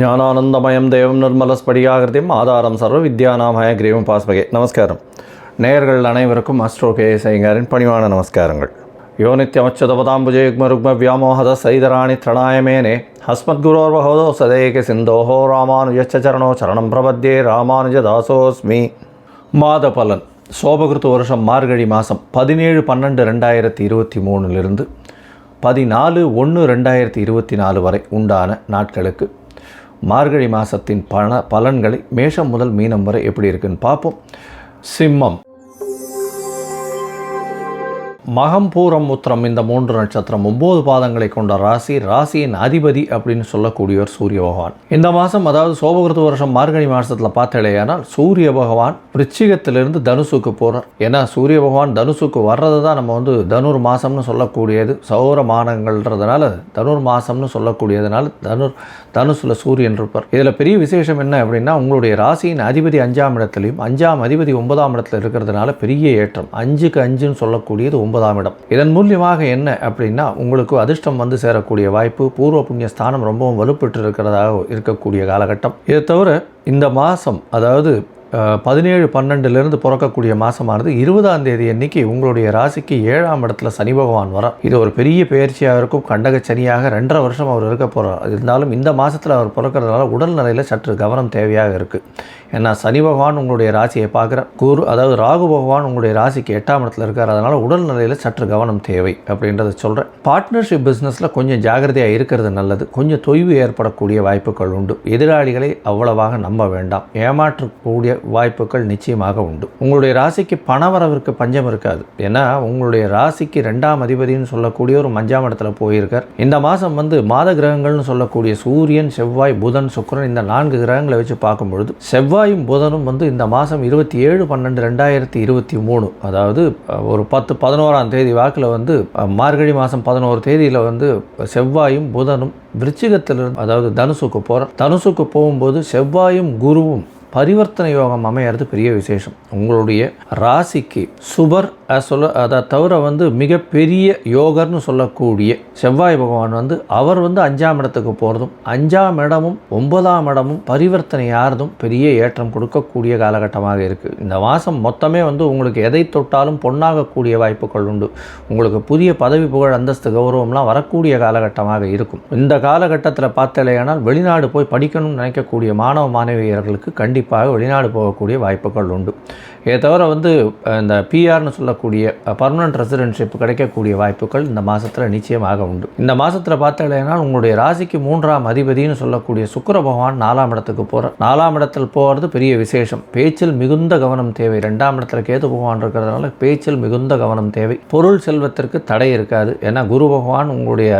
ஞானானந்தமயம் தேவம் நிர்மலஸ்படியாகிருதியும் ஆதாரம் சர்வ வித்யானாமய கிரீவம் பாஸ்பகே. நமஸ்காரம். நேயர்கள் அனைவருக்கும் அஸ்ட்ரோ கே ஐயங்காரின் பணிவான நமஸ்காரங்கள். யோ நித்யமச்சுதபதாம்புஜே ருக்ம வியாமோகத சைதராணி திரணாயமேனே. ஹஸ்மத்குரோர்வகோதோ சதேக சிந்தோஹோ ராமானுஜச்ச சரணோ சரணம் பிரபத்யே ராமானுஜ தாசோஸ்மி. மாத பலன் சோபகிருத்து வருஷம் மார்கழி மாதம் பதினேழு பன்னெண்டு ரெண்டாயிரத்தி இருபத்தி மூணுலிருந்து பதினாலு ஒன்று ரெண்டாயிரத்தி இருபத்தி நாலு வரை உண்டான நாட்களுக்கு மார்கழி மாதத்தின் பல பலன்களை மேஷம் முதல் மீனம் வரை எப்படி இருக்குன்னு பார்ப்போம். சிம்மம். மகம் பூரம் உத்திரம் இந்த மூன்று நட்சத்திரம் ஒன்பது பாதங்களை கொண்ட ராசி ராசியின் அதிபதி அப்படின்னு சொல்லக்கூடியவர் சூரிய பகவான். இந்த மாதம் அதாவது சோபகிருத்து வருஷம் மார்கழி மாதத்தில் பார்த்தலையானால் சூரிய பகவான் விருச்சிகத்திலிருந்து தனுசுக்கு போகிறார் ஏன்னா சூரிய பகவான் தனுசுக்கு வர்றது தான் நம்ம வந்து தனுர் மாதம்னு சொல்லக்கூடியது. சௌர மானங்கள்ன்றதுனால தனுர் மாதம்னு சொல்லக்கூடியதுனால தனுர் தனுசில் சூரியன் இருப்பார். இதில் பெரிய விசேஷம் என்ன அப்படின்னா உங்களுடைய ராசியின் அதிபதி அஞ்சாம் இடத்துலையும் அஞ்சாம் அதிபதி ஒன்பதாம் இடத்துல இருக்கிறதுனால பெரிய ஏற்றம். அஞ்சுக்கு அஞ்சுன்னு சொல்லக்கூடியது ஒன்பதாம் இடம். இதன் மூலியமாக என்ன அப்படின்னா உங்களுக்கு அதிர்ஷ்டம் வந்து சேரக்கூடிய வாய்ப்பு பூர்வ புண்ணிய ஸ்தானம் ரொம்பவும் வலுப்பெற்று இருக்கிறதாக இருக்கக்கூடிய காலகட்டம். இதை தவிர இந்த மாதம் அதாவது பதினேழு பன்னெண்டுலேருந்து பிறக்கக்கூடிய மாதமானது இருபதாம் தேதி அன்னைக்கு உங்களுடைய ராசிக்கு ஏழாம் இடத்துல சனி பகவான் வரும் இது ஒரு பெரிய பயிற்சியாக இருக்கும். கண்டக சனியாக ரெண்டரை வருஷம் அவர் இருக்க போகிறார் இருந்தாலும் இந்த மாதத்தில் அவர் பிறக்கிறதுனால உடல்நிலையில் சற்று கவனம் தேவையாக இருக்குது ஏன்னா சனி பகவான் உங்களுடைய ராசியை பார்க்குற. குரு அதாவது ராகு பகவான் உங்களுடைய ராசிக்கு எட்டாம் இடத்துல இருக்கார். அதனால் உடல்நிலையில் சற்று கவனம் தேவை அப்படின்றத சொல்கிறேன் பார்ட்னர்ஷிப் பிஸ்னஸில் கொஞ்சம் ஜாகிரதையாக இருக்கிறது நல்லது. கொஞ்சம் தொய்வு ஏற்படக்கூடிய வாய்ப்புகள் உண்டு. எதிராளிகளை அவ்வளவாக நம்ப வேண்டாம். ஏமாற்றக்கூடிய வாய்ப்புகள் நிச்சயமாக உண்டு. உங்களுடைய ராசிக்கு பணவரவிற்கு பஞ்சம் இருக்காது. ஏன்னா உங்களுடைய ராசிக்கு ரெண்டாம் அதிபதினு சொல்லக்கூடிய ஒரு மஞ்சாம் இடத்துல போயிருக்கார். இந்த மாதம் வந்து மாத கிரகங்கள்னு சொல்லக்கூடிய சூரியன் செவ்வாய் புதன் சுக்கிரன் இந்த நான்கு கிரகங்களை வச்சு பார்க்கும் பொழுது செவ்வாயும் புதனும் வந்து இந்த மாதம் இருபத்தி ஏழு பன்னெண்டு ரெண்டாயிரத்தி இருபத்தி மூணு அதாவது ஒரு பத்து பதினோராம் தேதி வாக்கில் வந்து மார்கழி மாதம் பதினோரு தேதியில் வந்து செவ்வாயும் புதனும் விருச்சிகத்திலிருந்து அதாவது தனுசுக்கு போகிறோம் தனுசுக்கு போகும்போது செவ்வாயும் குருவும் பரிவர்த்தனை யோகம் அமையிறது பெரிய விசேஷம். உங்களுடைய ராசிக்கு சுபர் சொல்ல அதை தவிர வந்து மிகப்பெரிய யோகர்னு சொல்லக்கூடிய செவ்வாய் பகவான் வந்து அவர் வந்து அஞ்சாம் இடத்துக்கு போகிறதும் அஞ்சாம் இடமும் ஒன்பதாம் இடமும் பரிவர்த்தனை யாரதும் பெரிய ஏற்றம் கொடுக்கக்கூடிய காலகட்டமாக இருக்குது இந்த மாதம் மொத்தமே வந்து உங்களுக்கு எதை தொட்டாலும் பொன்னாகக்கூடிய வாய்ப்புகள் உண்டு. உங்களுக்கு புதிய பதவி புகழ் அந்தஸ்து கௌரவம்லாம் வரக்கூடிய காலகட்டமாக இருக்கும். இந்த காலகட்டத்தில் பார்த்தலையானால் வெளிநாடு போய் படிக்கணும்னு நினைக்கக்கூடிய மாணவ மாணவியர்களுக்கு கண்டிப்பாக குறிப்பாக வெளிநாடு போகக்கூடிய வாய்ப்புகள் உண்டு. இதை தவிர வந்து இந்த பிஆர்னு சொல்லக்கூடிய பர்மனன்ட் ரெசிடென்ஷிப் கிடைக்கக்கூடிய வாய்ப்புகள் இந்த மாதத்தில் நிச்சயமாக உண்டு. இந்த மாதத்தில் பார்த்தீங்கன்னா உங்களுடைய ராசிக்கு மூன்றாம் அதிபதினு சொல்லக்கூடிய சுக்கர பகவான் நாலாம் இடத்துக்கு போகிறார் நாலாம் இடத்தில் போகிறது பெரிய விசேஷம். பேச்சில் மிகுந்த கவனம் தேவை. ரெண்டாம் இடத்துல கேது பகவான் இருக்கிறதுனால பேச்சில் மிகுந்த கவனம் தேவை. பொருள் செல்வத்திற்கு தடை இருக்காது. ஏன்னா குரு பகவான் உங்களுடைய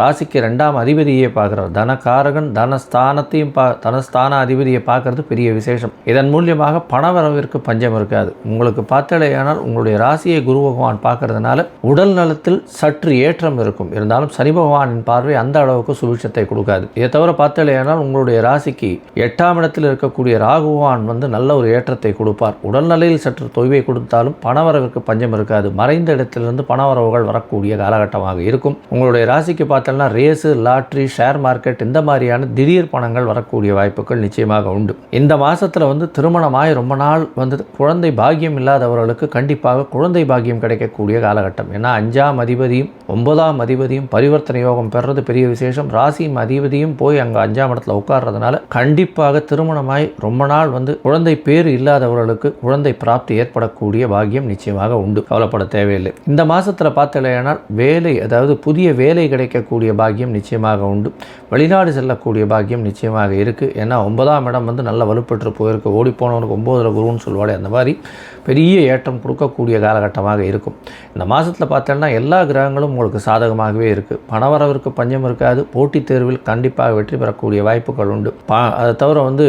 ராசிக்கு ரெண்டாம் அதிபதியை பார்க்குறார். தனகாரகன் தனஸ்தானத்தையும் பா தனஸ்தான அதிபதியை பார்க்கறது பெரிய விசேஷம். இதன் மூலியமாக பணவரவிற்கு பஞ்சம் இருக்காது. உங்களுக்கு பார்த்தலையானால் உங்களுடைய ராசியை குரு பகவான் பார்க்கறதுனால உடல் நலத்தில் சற்று ஏற்றம் இருக்கும். இருந்தாலும் சனி பகவானின் பார்வை அந்த அளவுக்கு சுபிட்சத்தை கொடுக்காது. இதை தவிர பார்த்தலையானால் உங்களுடைய ராசிக்கு எட்டாம் இடத்தில் இருக்கக்கூடிய ராகுவான் வந்து நல்ல ஒரு ஏற்றத்தை கொடுப்பார். உடல்நிலையில் சற்று தொய்வை கொடுத்தாலும் பணவரவிற்கு பஞ்சம் இருக்காது. மறைந்த இடத்திலிருந்து பணவரவுகள் வரக்கூடிய காலகட்டமாக இருக்கும். உங்களுடைய ராசிக்கு பார்த்தோம்னா ரேஸு லாட்ரி ஷேர் மார்க்கெட் இந்த மாதிரியான திடீர் பணங்கள் வரக்கூடிய வாய்ப்புகள் நிச்சயமாக உண்டு. இந்த மாசத்துல வந்து திருமணமாய் ரொம்ப நாள் வந்து குழந்தை குழந்தை பாக்கியம் இல்லாதவர்களுக்கு கண்டிப்பாக குழந்தை பாக்கியம் கிடைக்கக்கூடிய காலகட்டம். ஏன்னா அஞ்சாம் அதிபதியும் ஒன்பதாம் அதிபதியும் பரிவர்த்தனை யோகம் பெறுறது பெரிய விசேஷம். ராசியும் அதிபதியும் போய் அங்கே அஞ்சாம் இடத்துல உட்கார்றதுனால கண்டிப்பாக திருமணமாய் ரொம்ப நாள் வந்து குழந்தை பேர் இல்லாதவர்களுக்கு குழந்தை பிராப்தி ஏற்படக்கூடிய பாக்கியம் நிச்சயமாக உண்டு. கவலைப்பட தேவையில்லை. இந்த மாதத்தில் பார்த்தலையானால் வேலை அதாவது புதிய வேலை கிடைக்கக்கூடிய பாக்கியம் நிச்சயமாக உண்டு. வெளிநாடு செல்லக்கூடிய பாக்கியம் நிச்சயமாக இருக்குது ஏன்னா ஒன்பதாம் இடம் வந்து நல்ல வலுப்பெற்று போயிருக்கு. ஓடி போனவனுக்கு ஒம்போதில் குருன்னு சொல்லுவாளே அந்த மாதிரி பெரிய ஏற்றம் கொடுக்கக்கூடிய காலகட்டமாக இருக்கும். இந்த மாதத்தில் பார்த்தோன்னா எல்லா கிரகங்களும் உங்களுக்கு சாதகமாகவே இருக்குது பணவரவிற்கு பஞ்சம் இருக்காது. போட்டித் தேர்வில் கண்டிப்பாக வெற்றி பெறக்கூடிய வாய்ப்புகள் உண்டு. பா அதை தவிர வந்து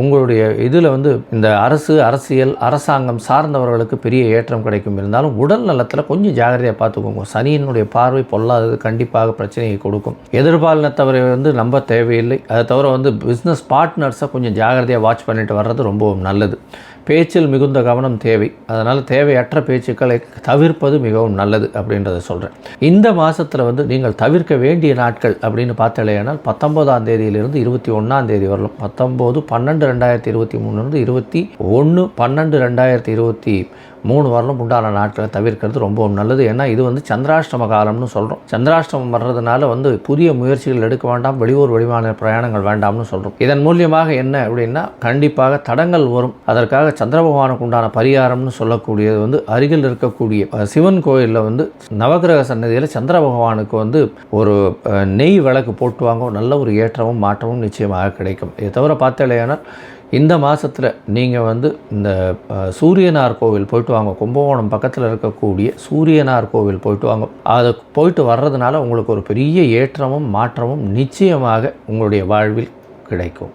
உங்களுடைய இதில் வந்து இந்த அரசு அரசியல் அரசாங்கம் சார்ந்தவர்களுக்கு பெரிய ஏற்றம் கிடைக்கும். இருந்தாலும் உடல் நலத்தில் கொஞ்சம் ஜாகிரதையாக பார்த்துக்கோங்க. சனியினுடைய பார்வை பொல்லாதது கண்டிப்பாக பிரச்சனையை கொடுக்கும். எதிர்பாலினத்தவரை வந்து நம்ப தேவையில்லை. அதை தவிர வந்து பிஸ்னஸ் பார்ட்னர்ஸை கொஞ்சம் ஜாகிரதையாக வாட்ச் பண்ணிட்டு வர்றது ரொம்பவும் நல்லது. பேச்சில் மிகுந்த கவனம் தேவை. அதனால் தேவையற்ற பேச்சுக்களை தவிர்ப்பது மிகவும் நல்லது அப்படின்றத சொல்கிறேன் இந்த மாதத்தில் வந்து நீங்கள் தவிர்க்க வேண்டிய நாட்கள் அப்படின்னு பார்த்தலையானால் பத்தொம்போதாம் தேதியிலிருந்து இருபத்தி ஒன்றாம் தேதி வரலாம். பத்தொம்போது பன்னெண்டு ரெண்டாயிரத்தி இருபத்தி மூணுலேருந்து இருபத்தி ஒன்று பன்னெண்டு ரெண்டாயிரத்தி இருபத்தி மூணு வரலும் உண்டான நாட்களை தவிர்க்கிறது ரொம்பவும் நல்லது. ஏன்னா இது வந்து சந்திராஷ்டம காலம்னு சொல்கிறோம் சந்திராஷ்டமம் வர்றதுனால வந்து புதிய முயற்சிகள் எடுக்க வேண்டாம் வெளியூர் வெளிமாநில பிரயாணங்கள் வேண்டாம்னு சொல்கிறோம் இதன் மூலியமாக என்ன அப்படின்னா கண்டிப்பாக தடங்கள் வரும். அதற்காக சந்திர பகவானுக்கு உண்டான பரிகாரம்னு சொல்லக்கூடியது வந்து அருகில் இருக்கக்கூடிய சிவன் கோயிலில் வந்து நவகிரக சன்னதியில் சந்திர பகவானுக்கு வந்து ஒரு நெய் விளக்கு போட்டுவாங்க நல்ல ஒரு ஏற்றமும் மாற்றமும் நிச்சயமாக கிடைக்கும். இதை தவிர பார்த்தலையானால் இந்த மாதத்தில் நீங்கள் வந்து இந்த சூரியனார் கோவில் போயிட்டு வாங்க. கும்பகோணம் பக்கத்தில் இருக்கக்கூடிய சூரியனார் கோவில் போயிட்டு வாங்க. அதை போயிட்டு வர்றதுனால உங்களுக்கு ஒரு பெரிய ஏற்றமும் மாற்றமும் நிச்சயமாக உங்களுடைய வாழ்வில் கிடைக்கும்.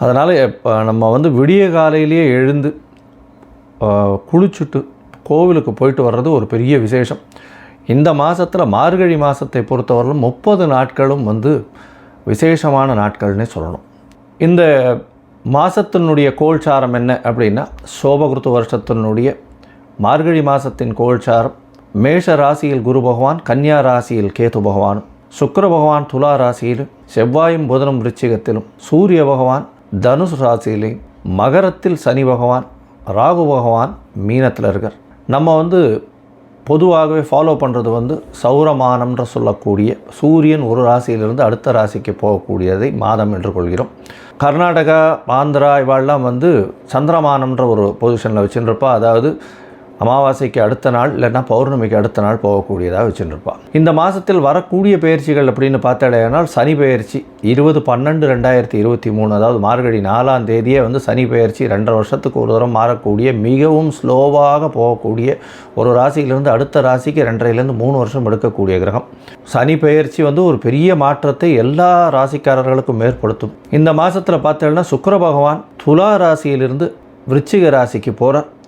அதனால் இப்போ நம்ம வந்து விடிய காலையிலேயே எழுந்து குளிச்சுட்டு கோவிலுக்கு போயிட்டு வர்றது ஒரு பெரிய விசேஷம். இந்த மாதத்தில் மார்கழி மாதத்தை பொறுத்தவரையிலும் முப்பது நாட்களும் வந்து விசேஷமான நாட்கள்னே சொல்லணும். இந்த மாதத்தினுடைய கோல்சாரம் என்ன அப்படின்னா சோபகிருத்து வருஷத்தினுடைய மார்கழி மாதத்தின் கோல்சாரம் மேஷ ராசியில் குரு பகவான் கன்னியா ராசியில் கேது பகவானும் சுக்கர பகவான் துலா ராசியிலும் செவ்வாயும் புதனும் விருச்சிகத்திலும் சூரிய பகவான் தனுசு ராசியிலையும் மகரத்தில் சனி பகவான் ராகு பகவான் மீனத்தில் இருக்கார். நம்ம வந்து பொதுவாகவே ஃபாலோ பண்ணுறது வந்து சௌரமானம்ன்ற சொல்லக்கூடிய சூரியன் ஒரு ராசியிலிருந்து அடுத்த ராசிக்கு போகக்கூடியதை மாதம் என்று கொள்கிறோம். கர்நாடகா ஆந்திரா இவாள்லாம் வந்து சந்திரமானம்ன்ற ஒரு பொசிஷனில் வச்சுருப்பா. அதாவது அமாவாசைக்கு அடுத்த நாள் இல்லைன்னா பௌர்ணமிக்கு அடுத்த நாள் போகக்கூடியதாக வச்சுருப்பான் இந்த மாதத்தில் வரக்கூடிய பயிற்சிகள் அப்படின்னு பார்த்தாலேனால் சனி பயிற்சி இருபது பன்னெண்டு ரெண்டாயிரத்தி இருபத்தி மூணு அதாவது மார்கழி நாலாம் தேதியே வந்து சனி பயிற்சி ரெண்டரை வருஷத்துக்கு ஒரு தரம் மாறக்கூடிய மிகவும் ஸ்லோவாக போகக்கூடிய ஒரு ராசியிலிருந்து அடுத்த ராசிக்கு ரெண்டரைலேருந்து மூணு வருஷம் எடுக்கக்கூடிய கிரகம். சனி பயிற்சி வந்து ஒரு பெரிய மாற்றத்தை எல்லா ராசிக்காரர்களுக்கும் ஏற்படுத்தும். இந்த மாதத்தில் பார்த்தேன்னா சுக்கர பகவான் துலா ராசியிலிருந்து விருச்சிக ராசிக்கு போகிறார்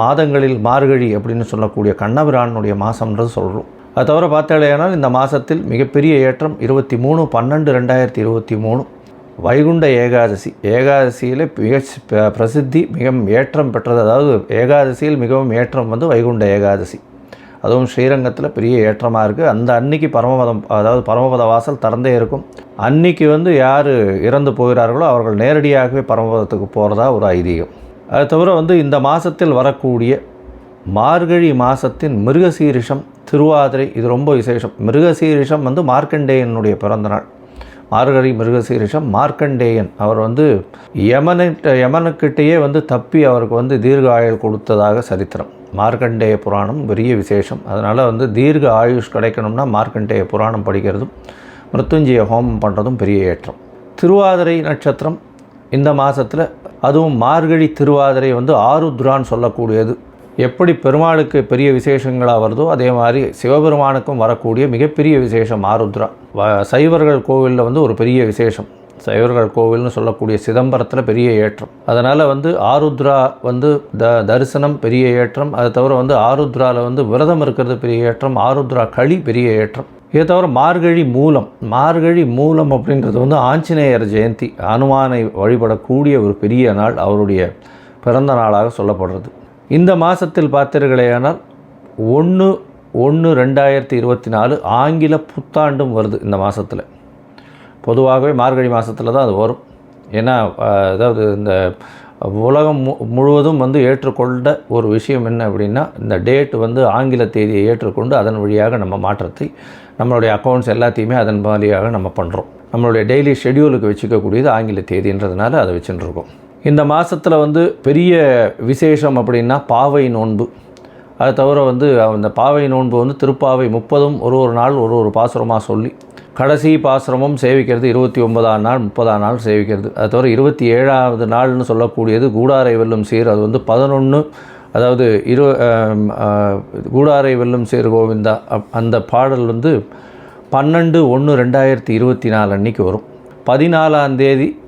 மாதங்களில் மார்கழி அப்படின்னு சொல்லக்கூடிய கண்ணபிரானுடைய மாதம்ன்றது சொல்கிறோம் அது தவிர பார்த்தாலேயானால் இந்த மாதத்தில் மிகப்பெரிய ஏற்றம் இருபத்தி மூணு பன்னெண்டு ரெண்டாயிரத்தி இருபத்தி மூணு. வைகுண்ட ஏகாதசி. ஏகாதசியில் மிக பிரசித்தி மிகவும் ஏற்றம் பெற்றது. அதாவது ஏகாதசியில் மிகவும் ஏற்றம் வந்து வைகுண்ட ஏகாதசி. அதுவும் ஸ்ரீரங்கத்தில் பெரிய ஏற்றமாக இருக்குது அந்த அன்னைக்கு பரமபதம் அதாவது பரமபத வாசல் திறந்தே இருக்கும். அன்னைக்கு வந்து யார் இறந்து போகிறார்களோ அவர்கள் நேரடியாகவே பரமபதத்துக்கு போகிறதா ஒரு ஐதீகம். அது தவிர வந்து இந்த மாதத்தில் வரக்கூடிய மார்கழி மாதத்தின் மிருகசீரிஷம் திருவாதிரை இது ரொம்ப விசேஷம். மிருகசீரிஷம் வந்து மார்க்கண்டேயனுடைய பிறந்தநாள். மார்கழி மிருகசீரிஷம் மார்க்கண்டேயன். அவர் வந்து யமனிட்ட யமனுக்கிட்டேயே வந்து தப்பி அவருக்கு வந்து தீர்க்க ஆயுள் கொடுத்ததாக சரித்திரம். மார்க்கண்டேய புராணம் பெரிய விசேஷம். அதனால் வந்து தீர்க்க ஆயுஷ் கிடைக்கணும்னா மார்க்கண்டேய புராணம் படிக்கிறதும் மிருத்துஞ்சய ஹோமம் பண்ணுறதும் பெரிய ஏற்றம். திருவாதிரை நட்சத்திரம் இந்த மாதத்தில் அதுவும் மார்கழி திருவாதிரை வந்து ஆருத்ரான்னு சொல்லக்கூடியது. எப்படி பெருமாளுக்கு பெரிய விசேஷங்களாக வருதோ அதே மாதிரி சிவபெருமானுக்கும் வரக்கூடிய மிகப்பெரிய விசேஷம் ஆருத்ரா. வ சைவர்கள் கோவிலில் வந்து ஒரு பெரிய விசேஷம். சைவர்கள் கோவில்னு சொல்லக்கூடிய சிதம்பரத்தில் பெரிய ஏற்றம். அதனால் வந்து ஆருத்ரா வந்து த தரிசனம் பெரிய ஏற்றம். அதை தவிர வந்து ஆருத்ராவில் வந்து விரதம் இருக்கிறது பெரிய ஏற்றம். ஆருத்ரா களி பெரிய ஏற்றம். இதை தவிர மார்கழி மூலம் மார்கழி மூலம் அப்படின்றது வந்து ஆஞ்சநேயர் ஜெயந்தி அனுமானை வழிபடக்கூடிய ஒரு பெரிய நாள் அவருடைய பிறந்த நாளாக சொல்லப்படுறது. இந்த மாதத்தில் பார்த்தீர்களேயானால் ஒன்று ஒன்று ரெண்டாயிரத்தி இருபத்தி நாலு ஆங்கில புத்தாண்டும் வருது இந்த மாதத்தில் பொதுவாகவே மார்கழி மாதத்தில் தான் அது வரும். ஏன்னா அதாவது இந்த உலகம் மு முழுவதும் வந்து ஏற்றுக்கொண்ட ஒரு விஷயம் என்ன அப்படின்னா இந்த டேட் வந்து ஆங்கில தேதியை ஏற்றுக்கொண்டு அதன் வழியாக நம்ம மாற்றத்தை நம்மளுடைய அக்கௌண்ட்ஸ் எல்லாத்தையுமே அதன் வழியாக நம்ம பண்ணுறோம் நம்மளுடைய டெய்லி ஷெடியூலுக்கு வச்சுக்கக்கூடியது ஆங்கில தேதின்றதுனால அதை வச்சுட்டுருக்கோம் இந்த மாதத்தில் வந்து பெரிய விசேஷம் அப்படின்னா பாவை நோன்பு. அது தவிர வந்து அந்த பாவை நோன்பு வந்து திருப்பாவை முப்பதும் ஒரு ஒரு நாள் ஒரு ஒரு பாசுரமாக சொல்லி கடைசி பாசுரமும் சேவிக்கிறது இருபத்தி ஒன்பதாம் நாள் முப்பதாம் நாள் சேவிக்கிறது. அது தவிர இருபத்தி ஏழாவது நாள்னு சொல்லக்கூடியது கூடாரை வெல்லும் சீர். அது வந்து பதினொன்று அதாவது இரு கூடாரை வெல்லும் சேர் கோவிந்தா அப்- அந்த பாடல் வந்து பன்னெண்டு ஒன்று ரெண்டாயிரத்தி இருபத்தி நாலு அன்னைக்கு வரும். பதினாலாம் தேதி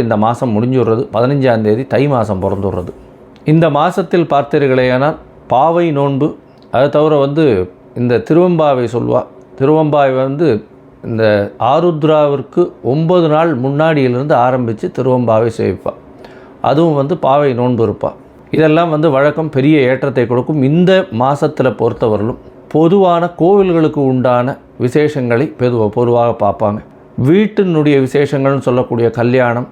இந்த மாதம் முடிஞ்சுடுறது. பதினஞ்சாம் தேதி தை மாதம் பிறந்துடுறது. இந்த மாதத்தில் பார்த்தீர்களேயானால் பாவை நோன்பு அது தவிர வந்து இந்த திருவம்பாவை சொல்வா திருவம்பாவை வந்து இந்த ஆருத்ராவிற்கு ஒன்பது நாள் முன்னாடியிலிருந்து ஆரம்பித்து திருவம்பாவை சேவிப்பாள் அதுவும் வந்து பாவை நோன்பு இருப்பாள் இதெல்லாம் வந்து வழக்கம் பெரிய ஏற்றத்தை கொடுக்கும். இந்த மாதத்தில் பொறுத்தவரையிலும் பொதுவான கோவில்களுக்கு உண்டான விசேஷங்களை பெதுவ பொதுவாக பார்ப்பாங்க. வீட்டினுடைய விசேஷங்கள்னு சொல்லக்கூடிய கல்யாணம்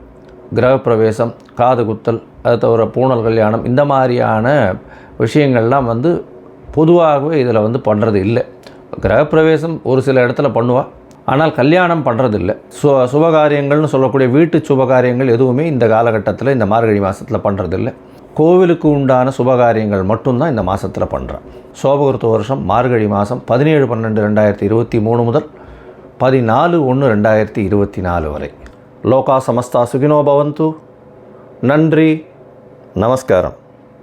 கிரகப்பிரவேசம் காதுகுத்தல் அது தவிர பூணல் கல்யாணம் இந்த மாதிரியான விஷயங்கள்லாம் வந்து பொதுவாகவே இதில் வந்து பண்ணுறது இல்லை. கிரகப்பிரவேசம் ஒரு சில இடத்துல பண்ணுவா. ஆனால் கல்யாணம் பண்ணுறதில்ல சு சுபகாரியங்கள்னு சொல்லக்கூடிய வீட்டு சுபகாரியங்கள் எதுவுமே இந்த காலகட்டத்தில் இந்த மார்கழி மாதத்தில் பண்ணுறதில்ல கோவிலுக்கு உண்டான சுபகாரியங்கள் மட்டும்தான் இந்த மாதத்தில் பண்ணுறேன் சோபகிருத்த வருஷம் மார்கழி மாதம் பதினேழு பன்னெண்டு ரெண்டாயிரத்தி இருபத்தி மூணு முதல் பதினாலு ஒன்று ரெண்டாயிரத்தி இருபத்தி நாலு வரை. லோகா சமஸ்தா சுகினோ பவந்து. நன்றி. நமஸ்காரம்.